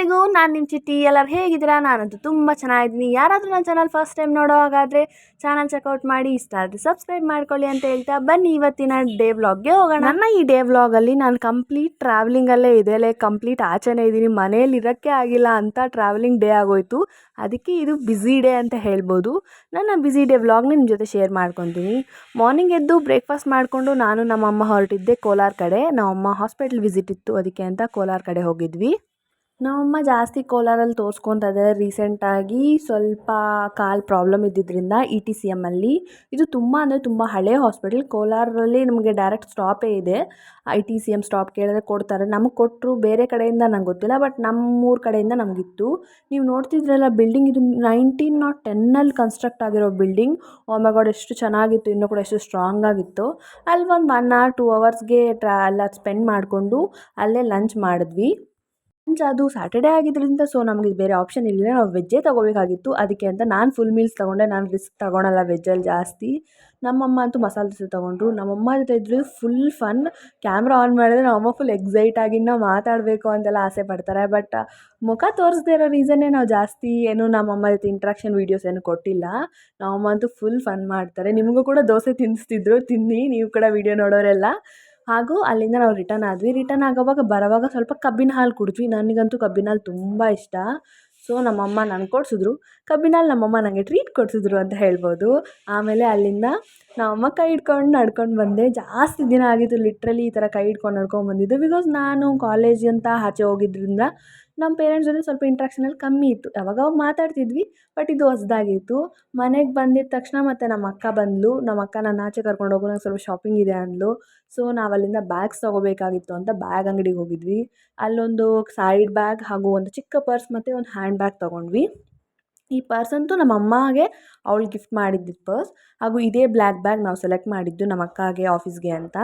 ಎಲ್ಲರಿಗೂ, ನಾನು ನಿಮ್ಮ ಚಿಟ್ಟಿ. ಎಲ್ಲರೂ ಹೇಗಿದ್ದೀರಾ? ನಾನಂತೂ ತುಂಬ ಚೆನ್ನಾಗಿದ್ದೀನಿ. ಯಾರಾದರೂ ನನ್ನ ಚಾನಲ್ ಫಸ್ಟ್ ಟೈಮ್ ನೋಡೋ ಹಾಗಾದರೆ ಚಾನಲ್ ಚೆಕ್ಔಟ್ ಮಾಡಿ, ಇಷ್ಟ ಆದರೆ ಸಬ್ಸ್ಕ್ರೈಬ್ ಮಾಡ್ಕೊಳ್ಳಿ ಅಂತ ಹೇಳ್ತಾ ಬನ್ನಿ ಇವತ್ತಿನ ಡೇ ವ್ಲಾಗ್ಗೆ ಹೋಗೋಣ. ನನ್ನ ಈ ಡೇ ವ್ಲಾಗಲ್ಲಿ ನಾನು ಕಂಪ್ಲೀಟ್ ಟ್ರಾವೆಲಿಂಗಲ್ಲೇ ಇದೆ ಲೈಕ್ ಕಂಪ್ಲೀಟ್ ಆಚೆನೇ ಇದ್ದೀನಿ. ಮನೇಲಿ ಇರೋಕ್ಕೆ ಆಗಿಲ್ಲ ಅಂತ ಟ್ರಾವೆಲಿಂಗ್ ಡೇ ಆಗೋಯ್ತು. ಅದಕ್ಕೆ ಇದು ಬ್ಯುಸಿ ಡೇ ಅಂತ ಹೇಳ್ಬೋದು. ನನ್ನ ಬ್ಯುಸಿ ಡೇ ವ್ಲಾಗ್ನ ನಿಮ್ಮ ಜೊತೆ ಶೇರ್ ಮಾಡ್ಕೊತೀನಿ. ಮಾರ್ನಿಂಗ್ ಎದ್ದು ಬ್ರೇಕ್ಫಾಸ್ಟ್ ಮಾಡಿಕೊಂಡು ನಾನು ನಮ್ಮಮ್ಮ ಹೊರಟಿದ್ದೆ ಕೋಲಾರ ಕಡೆ. ನಮ್ಮಮ್ಮ ಹಾಸ್ಪಿಟ್ಲ್ ವಿಸಿಟ್ ಇತ್ತು ಅದಕ್ಕೆ ಅಂತ ಕೋಲಾರ ಕಡೆ ಹೋಗಿದ್ವಿ. ನಮ್ಮಮ್ಮ ಜಾಸ್ತಿ ಕೋಲಾರಲ್ಲಿ ತೋರಿಸ್ಕೊತಾ ಇದ್ದಾರೆ ರೀಸೆಂಟಾಗಿ ಸ್ವಲ್ಪ ಕಾಲು ಪ್ರಾಬ್ಲಮ್ ಇದ್ದಿದ್ದರಿಂದ ಇ ಟಿ ಸಿ ಎಮ್ಮಲ್ಲಿ ಇದು ತುಂಬ ಅಂದರೆ ತುಂಬ ಹಳೆಯ ಹಾಸ್ಪಿಟಲ್. ಕೋಲಾರಲ್ಲಿ ನಮಗೆ ಡೈರೆಕ್ಟ್ ಸ್ಟಾಪೇ ಇದೆ. I T C M stop ಕೇಳಿದ್ರೆ ಕೊಡ್ತಾರೆ. ನಮಗೆ ಕೊಟ್ಟರು ಬೇರೆ ಕಡೆಯಿಂದ ನಂಗೆ ಗೊತ್ತಿಲ್ಲ, ಬಟ್ ನಮ್ಮೂರ ಕಡೆಯಿಂದ ನಮಗಿತ್ತು. ನೀವು ನೋಡ್ತಿದ್ರಲ್ಲ, ಬಿಲ್ಡಿಂಗ್ ಇದು ನೈನ್ಟೀನ್ ನಾಟ್ ಟೆನ್ನಲ್ಲಿ ಕನ್ಸ್ಟ್ರಕ್ಟ್ ಆಗಿರೋ ಬಿಲ್ಡಿಂಗ್. ಓ ಮೈ ಗಾಡ್, ಎಷ್ಟು ಚೆನ್ನಾಗಿತ್ತು. ಇನ್ನೂ ಕೂಡ ಎಷ್ಟು ಸ್ಟ್ರಾಂಗ್ ಆಗಿತ್ತು. ಅಲ್ಲಿ ಒಂದು ಒನ್ ಆರ್ ಟೂ ಅವರ್ಸ್ಗೆ ಟ್ರಾ ಎಲ್ಲ ಸ್ಪೆಂಡ್ ಮಾಡಿಕೊಂಡು ಅಲ್ಲೇ ಲಂಚ್ ಮಾಡಿದ್ವಿ. ಲಂಚ್ ಅದು ಸ್ಯಾಟರ್ಡೇ ಆಗಿದ್ದರಿಂದ ಸೊ ನಮಗೆ ಬೇರೆ ಆಪ್ಷನ್ ಇರಲಿಲ್ಲ. ನಾವು ವೆಜ್ಜೇ ತೊಗೋಬೇಕಾಗಿತ್ತು. ಅದಕ್ಕೆ ಅಂತ ನಾನು ಫುಲ್ ಮೀಲ್ಸ್ ತೊಗೊಂಡೆ. ನಾನು ರಿಸ್ಕ್ ತೊಗೊಳಲ್ಲ ವೆಜ್ಜಲ್ಲಿ ಜಾಸ್ತಿ. ನಮ್ಮಮ್ಮ ಅಂತೂ ಮಸಾಲೆ ದೋಸೆ ತೊಗೊಂಡ್ರು. ನಮ್ಮಮ್ಮ ಜೊತೆ ಇದ್ದರೆ ಫುಲ್ ಫನ್ ಕ್ಯಾಮ್ರಾ ಆನ್ ಮಾಡಿದ್ರೆ ನಮ್ಮಮ್ಮ ಫುಲ್ ಎಕ್ಸೈಟ್ ಆಗಿ ನಾವು ಮಾತಾಡಬೇಕು ಅಂತೆಲ್ಲ ಆಸೆ ಪಡ್ತಾರೆ. ಬಟ್ ಮುಖ ತೋರಿಸದೇ ಇರೋ ರೀಸನ್ನೇ ನಾವು ಜಾಸ್ತಿ ಏನು ನಮ್ಮಮ್ಮ ಜೊತೆ ಇಂಟ್ರಾಕ್ಷನ್ ವೀಡಿಯೋಸ್ ಏನು ಕೊಟ್ಟಿಲ್ಲ. ನಮ್ಮಮ್ಮ ಅಂತೂ ಫುಲ್ ಫನ್ ಮಾಡ್ತಾರೆ. ನಿಮಗೂ ಕೂಡ ದೋಸೆ ತಿನ್ನಿಸ್ತಿದ್ರು ತಿನ್ನಿ. ನೀವು ಕೂಡ ವೀಡಿಯೋ ನೋಡೋರೆಲ್ಲ. ಹಾಗೂ ಅಲ್ಲಿಂದ ನಾವು ರಿಟರ್ನ್ ಆದ್ವಿ. ರಿಟರ್ನ್ ಆಗೋವಾಗ ಬರೋವಾಗ ಸ್ವಲ್ಪ ಕಬ್ಬಿನ ಹಾಲು ಕುಡಿದ್ವಿ. ನನಗಂತೂ ಕಬ್ಬಿನ ಹಾಲು ತುಂಬ ಇಷ್ಟ. ಸೊ ನಮ್ಮಮ್ಮ ನನಗೆ ಕೊಡಿಸಿದ್ರು. ಕಬ್ಬಿನ ಹಾಲು ನಮ್ಮಮ್ಮ ನನಗೆ ಟ್ರೀಟ್ ಕೊಡಿಸಿದ್ರು ಅಂತ ಹೇಳ್ಬೋದು. ಆಮೇಲೆ ಅಲ್ಲಿಂದ ನಮ್ಮಮ್ಮ ಕೈ ಹಿಡ್ಕೊಂಡು ನಡ್ಕೊಂಡು ಬಂದೆ. ಜಾಸ್ತಿ ದಿನ ಆಗಿತ್ತು ಲಿಟ್ರಲಿ ಈ ಥರ ಕೈ ಹಿಡ್ಕೊಂಡು ನಡ್ಕೊಂಡು ಬಂದಿದ್ದು. ಬಿಕಾಸ್ ನಾನು ಕಾಲೇಜ್ ಅಂತ ಆಚೆ ಹೋಗಿದ್ದರಿಂದ ನಮ್ಮ ಪೇರೆಂಟ್ಸ್ ಜೊತೆ ಸ್ವಲ್ಪ ಇಂಟ್ರಾಕ್ಷನಲ್ಲಿ ಕಮ್ಮಿ ಇತ್ತು. ಯಾವಾಗವಾಗ ಮಾತಾಡ್ತಿದ್ವಿ ಬಟ್ ಇದು ಹೊಸ್ದಾಗಿತ್ತು. ಮನೆಗೆ ಬಂದಿದ್ದ ತಕ್ಷಣ ಮತ್ತು ನಮ್ಮ ಅಕ್ಕ ಬಂದಳು ನಮ್ಮ ಅಕ್ಕ ನನ್ನ ಆಚೆ ಕರ್ಕೊಂಡು ಹೋಗು, ನಂಗೆ ಸ್ವಲ್ಪ ಶಾಪಿಂಗ್ ಇದೆ ಅಂದಳು ಸೊ ನಾವು ಅಲ್ಲಿಂದ ಬ್ಯಾಗ್ಸ್ ತೊಗೋಬೇಕಾಗಿತ್ತು ಅಂತ ಬ್ಯಾಗ್ ಅಂಗಡಿಗೆ ಹೋಗಿದ್ವಿ. ಅಲ್ಲೊಂದು ಸೈಡ್ ಬ್ಯಾಗ್ ಹಾಗೂ ಒಂದು ಚಿಕ್ಕ ಪರ್ಸ್ ಮತ್ತು ಒಂದು ಹ್ಯಾಂಡ್ ಬ್ಯಾಗ್ ತೊಗೊಂಡ್ವಿ. ಈ ಪರ್ಸ್ ಅಂತೂ ನಮ್ಮ ಅಮ್ಮಗೆ ಅವಳು ಗಿಫ್ಟ್ ಮಾಡಿದ್ದಿದ್ದು ಪರ್ಸ್ ಹಾಗೂ ಇದೇ ಬ್ಲ್ಯಾಕ್ ಬ್ಯಾಗ್ ನಾವು ಸೆಲೆಕ್ಟ್ ಮಾಡಿದ್ದು ನಮ್ಮ ಅಕ್ಕಗೆ ಆಫೀಸ್ಗೆ ಅಂತ.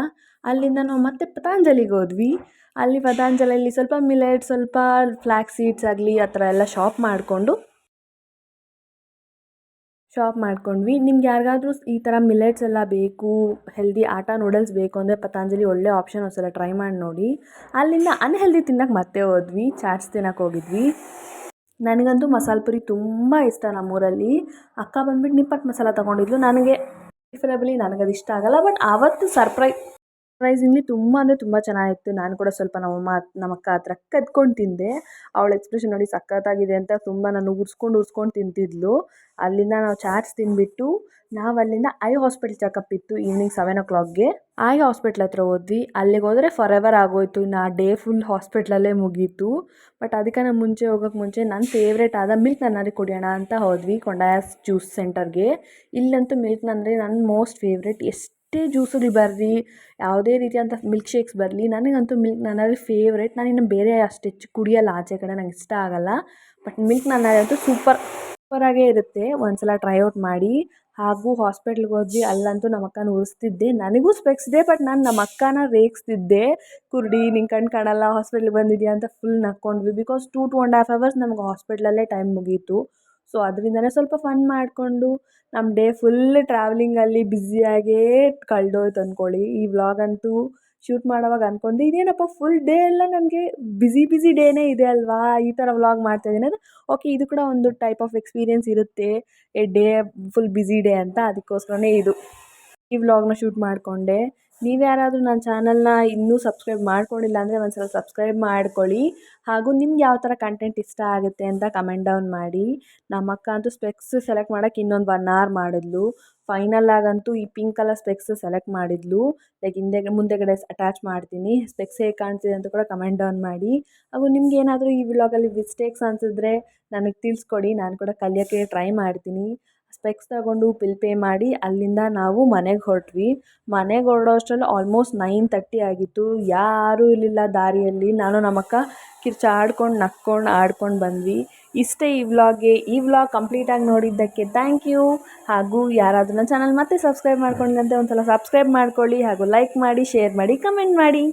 ಅಲ್ಲಿಂದ ನಾವು ಮತ್ತೆ ಪತಂಜಲಿಗೆ ಹೋದ್ವಿ. ಅಲ್ಲಿ ಪತಾಂಜಲಿಯಲ್ಲಿ ಸ್ವಲ್ಪ ಮಿಲೆಟ್ ಸ್ವಲ್ಪ ಫ್ಲ್ಯಾಕ್ ಸೀಡ್ಸ್ ಆಗಲಿ, ಆ ಥರ ಎಲ್ಲ ಶಾಪ್ ಮಾಡಿಕೊಂಡು ಶಾಪ್ ಮಾಡ್ಕೊಂಡ್ವಿ. ನಿಮ್ಗೆ ಯಾರಿಗಾದ್ರೂ ಈ ಥರ ಮಿಲೆಟ್ಸ್ ಎಲ್ಲ ಬೇಕು ಹೆಲ್ದಿ ಆಟ ನೂಡಲ್ಸ್ ಬೇಕು ಅಂದರೆ ಪತಾಂಜಲಿ ಒಳ್ಳೆ ಆಪ್ಷನ್ ಒಂದ್ಸಲ ಟ್ರೈ ಮಾಡಿ ನೋಡಿ. ಅಲ್ಲಿಂದ ಅನ್ಹೆಲ್ದಿ ತಿನ್ನಕ್ಕೆ ಮತ್ತೆ ಹೋದ್ವಿ. ಚಾಟ್ಸ್ ತಿನ್ನಕ್ಕೆ ಹೋಗಿದ್ವಿ. ನನಗಂತೂ ಮಸಾಲೆ ಪುರಿ ತುಂಬ ಇಷ್ಟ ನಮ್ಮೂರಲ್ಲಿ. ಅಕ್ಕ ಬಂದ್ಬಿಟ್ಟು ನಿಪ್ಪಟ್ಟು ಮಸಾಲ ತೊಗೊಂಡಿದ್ಲು. ನನಗೆ ಪ್ರಿಫರಬಲಿ ನನಗದು ಇಷ್ಟ ಆಗಲ್ಲ ಬಟ್ ಆವತ್ತು ಸರ್ಪ್ರೈಸ್ ಸರ್ಪ್ರೈಸಿಂಗ್ಲಿ ತುಂಬ ಅಂದರೆ ತುಂಬ ಚೆನ್ನಾಗಿತ್ತು. ನಾನು ಕೂಡ ಸ್ವಲ್ಪ ನಮ್ಮಮ್ಮ ನಮ್ಮ ಅಕ್ಕ ಹತ್ರ ಕದ್ಕೊಂಡು ತಿಂದೆ. ಅವಳ ಎಕ್ಸ್ಪ್ರೆಷನ್ ನೋಡಿ ಸಖತ್ತಾಗಿದೆ ಅಂತ ತುಂಬ ನಾನು ಉರ್ಸ್ಕೊಂಡು ಉರ್ಸ್ಕೊಂಡು ತಿಂತಿದ್ಲು. ಅಲ್ಲಿಂದ ನಾವು ಚಾಟ್ಸ್ ತಿಂದ್ಬಿಟ್ಟು ನಾವು ಅಲ್ಲಿಂದ ಐ ಹಾಸ್ಪಿಟಲ್ ಚೆಕಪ್ ಇತ್ತು ಈವ್ನಿಂಗ್ ಸೆವೆನ್ ಓ ಕ್ಲಾಕ್ಗೆ ಐ ಹಾಸ್ಪಿಟ್ಲ್ ಹತ್ರ ಹೋದ್ವಿ. ಅಲ್ಲಿಗೆ ಹೋದರೆ ಫಾರ್ ಎವರ್ ಆಗೋಯ್ತು ಆ ಡೇ ಫುಲ್ ಹಾಸ್ಪಿಟ್ಲಲ್ಲೇ ಮುಗೀತು. ಬಟ್ ಅದಕ್ಕಿಂತ ಮುಂಚೆ ಹೋಗೋಕ್ಕೆ ಮುಂಚೆ ನನ್ನ ಫೇವ್ರೇಟ್ ಆದ ಮಿಲ್ಕ್ ನನ್ನಾರಿ ಕುಡಿಯೋಣ ಅಂತ ಹೋದ್ವಿ. ಕೊಂಡಾಯಸ್ ಜ್ಯೂಸ್ ಸೆಂಟರ್ಗೆ ಇಲ್ಲಂತೂ ಮಿಲ್ಕ್ ನನ್ನರಿ ನನ್ನ ಮೋಸ್ಟ್ ಫೇವ್ರೇಟ್ ಎಷ್ಟು ಎಷ್ಟೇ ಜ್ಯೂಸುಗಳು ಬರಲಿ ಯಾವುದೇ ರೀತಿಯಾದಂಥ ಮಿಲ್ಕ್ ಶೇಕ್ಸ್ ಬರಲಿ. ನನಗಂತೂ ಮಿಲ್ಕ್ ನನ್ನಲ್ಲಿ ಫೇವ್ರೇಟ್ ನಾನು ಇನ್ನು ಬೇರೆ ಅಷ್ಟು ಹೆಚ್ಚು ಕುಡಿಯಲ್ಲ, ಆಚೆ ಕಡೆ ನಂಗೆ ಇಷ್ಟ ಆಗೋಲ್ಲ. ಬಟ್ ಮಿಲ್ಕ್ ನನ್ನಲ್ಲಂತೂ ಸೂಪರ್ ಸೂಪರಾಗೇ ಇರುತ್ತೆ. ಒಂದು ಸಲ ಟ್ರೈ ಔಟ್ ಮಾಡಿ. ಹಾಗೂ ಹಾಸ್ಪಿಟ್ಲ್ಗೆ ಹೋಗಿ ಅಲ್ಲಂತೂ ನಮ್ಮ ಅಕ್ಕನ ಉರಿಸ್ತಿದ್ದೆ. ನನಗೂ ಸ್ಪೆಕ್ಸ್ ಇದೆ ಬಟ್ ನಾನು ನಮ್ಮ ಅಕ್ಕನ ರೇಗಿಸ್ತಿದ್ದೆ. ಕುರುಡಿ ನಿಂಗೆ ಕಣ್ಣು ಕಾಣಲ್ಲ ಹಾಸ್ಪಿಟ್ಲಿಗೆ ಬಂದಿದ್ಯಾ ಅಂತ full ನಕ್ಕೊಂಡ್ವಿ. Because two two and half hours ನಮ್ಗೆ ಹಾಸ್ಪಿಟ್ಲಲ್ಲೇ ಟೈಮ್ ಮುಗೀತು. ಸೊ ಅದರಿಂದನೇ ಸ್ವಲ್ಪ ಫನ್ ಮಾಡಿಕೊಂಡು ನಮ್ಮ ಡೇ ಫುಲ್ ಟ್ರಾವೆಲಿಂಗಲ್ಲಿ ಬ್ಯುಸಿಯಾಗೇ ಕಳೆದೋಯ್ತು ಅಂದ್ಕೊಳ್ಳಿ ಈ ವ್ಲಾಗ್ ಅಂತೂ ಶೂಟ್ ಮಾಡೋವಾಗ ಅಂದ್ಕೊಂಡೆ ಇದೇನಪ್ಪ ಫುಲ್ ಡೇ ಎಲ್ಲ ನನಗೆ ಬ್ಯುಸಿ ಬ್ಯುಸಿ ಡೇನೇ ಇದೆ ಅಲ್ವಾ? ಈ ಥರ ವ್ಲಾಗ್ ಮಾಡ್ತಾಯಿದ್ದೀನಿ ಅಂದರೆ ಓಕೆ ಇದು ಕೂಡ ಒಂದು ಟೈಪ್ ಆಫ್ ಎಕ್ಸ್ಪೀರಿಯೆನ್ಸ್ ಇರುತ್ತೆ. A day full busy day ಅಂತ. ಅದಕ್ಕೋಸ್ಕರನೇ ಇದು. ಈ ವ್ಲಾಗ್ನ ಶೂಟ್ ಮಾಡಿಕೊಂಡೆ. ನೀವು ಯಾರಾದರೂ ನನ್ನ ಚಾನಲ್ನ ಇನ್ನೂ ಸಬ್ಸ್ಕ್ರೈಬ್ ಮಾಡ್ಕೊಂಡಿಲ್ಲ ಅಂದರೆ ಒಂದು ಸಲ ಸಬ್ಸ್ಕ್ರೈಬ್ ಮಾಡ್ಕೊಳ್ಳಿ. ಹಾಗೂ ನಿಮ್ಗೆ ಯಾವ ಥರ ಕಂಟೆಂಟ್ ಇಷ್ಟ ಆಗುತ್ತೆ ಅಂತ ಕಮೆಂಟ್ ಡೌನ್ ಮಾಡಿ. ನಮ್ಮ ಅಕ್ಕ ಅಂತೂ ಸ್ಪೆಕ್ಸ್ ಸೆಲೆಕ್ಟ್ ಮಾಡೋಕ್ಕೆ ಇನ್ನೊಂದು ಒನ್ ಅವರ್ ಮಾಡಿದ್ಲು. ಫೈನಲ್ ಆಗಂತೂ ಈ ಪಿಂಕ್ ಕಲರ್ ಸ್ಪೆಕ್ಸ್ ಸೆಲೆಕ್ಟ್ ಮಾಡಿದ್ಲು. ಲೈಕ್ ಹಿಂದೆ ಮುಂದೆಗಡೆ ಅಟ್ಯಾಚ್ ಮಾಡ್ತೀನಿ. ಸ್ಪೆಕ್ಸ್ ಹೇಗೆ ಕಾಣ್ತಿದೆ ಅಂತ ಕೂಡ ಕಮೆಂಟ್ ಡೌನ್ ಮಾಡಿ. ಹಾಗೂ ನಿಮ್ಗೆ ಏನಾದರೂ ಈ ವ್ಲಾಗಲ್ಲಿ ಮಿಸ್ಟೇಕ್ಸ್ ಅನಿಸಿದ್ರೆ ನನಗೆ ತಿಳಿಸ್ಕೊಡಿ. ನಾನು ಕೂಡ ಕಲಿಯೋಕ್ಕೆ ಟ್ರೈ ಮಾಡ್ತೀನಿ. ಸ್ಪೆಕ್ಸ್ ತಗೊಂಡು ಬಿಲ್ ಪೇ ಮಾಡಿ ಅಲ್ಲಿಂದ ನಾವು ಮನೆಗೆ ಹೊರಟ್ವಿ. ಮನೆಗೆ ಹೊರಡೋ ಅಷ್ಟರಲ್ಲಿ ಆಲ್ಮೋಸ್ಟ್ ನೈನ್ ತರ್ಟಿ ಆಗಿತ್ತು. ಯಾರೂ ಇರಲಿಲ್ಲ ದಾರಿಯಲ್ಲಿ. ನಾನು ನಮ್ಮಕ್ಕ ಕಿರ್ಚಾಡ್ಕೊಂಡು ನಕ್ಕೊಂಡು ಆಡ್ಕೊಂಡು ಬಂದ್ವಿ. ಇಷ್ಟೇ ಈ ವ್ಲಾಗ್ಗೆ. ಈ ವ್ಲಾಗ್ ಕಂಪ್ಲೀಟಾಗಿ ನೋಡಿದ್ದಕ್ಕೆ ಥ್ಯಾಂಕ್ ಯು. ಹಾಗೂ ಯಾರಾದರೂ ನನ್ನ ಚಾನಲ್ ಮತ್ತೆ ಸಬ್ಸ್ಕ್ರೈಬ್ ಮಾಡ್ಕೊಂಡಿಲ್ಲಂತೆ ಒಂದು ಸಲ ಸಬ್ಸ್ಕ್ರೈಬ್ ಮಾಡ್ಕೊಳ್ಳಿ ಹಾಗೂ ಲೈಕ್ ಮಾಡಿ, ಶೇರ್ ಮಾಡಿ, ಕಮೆಂಟ್ ಮಾಡಿ.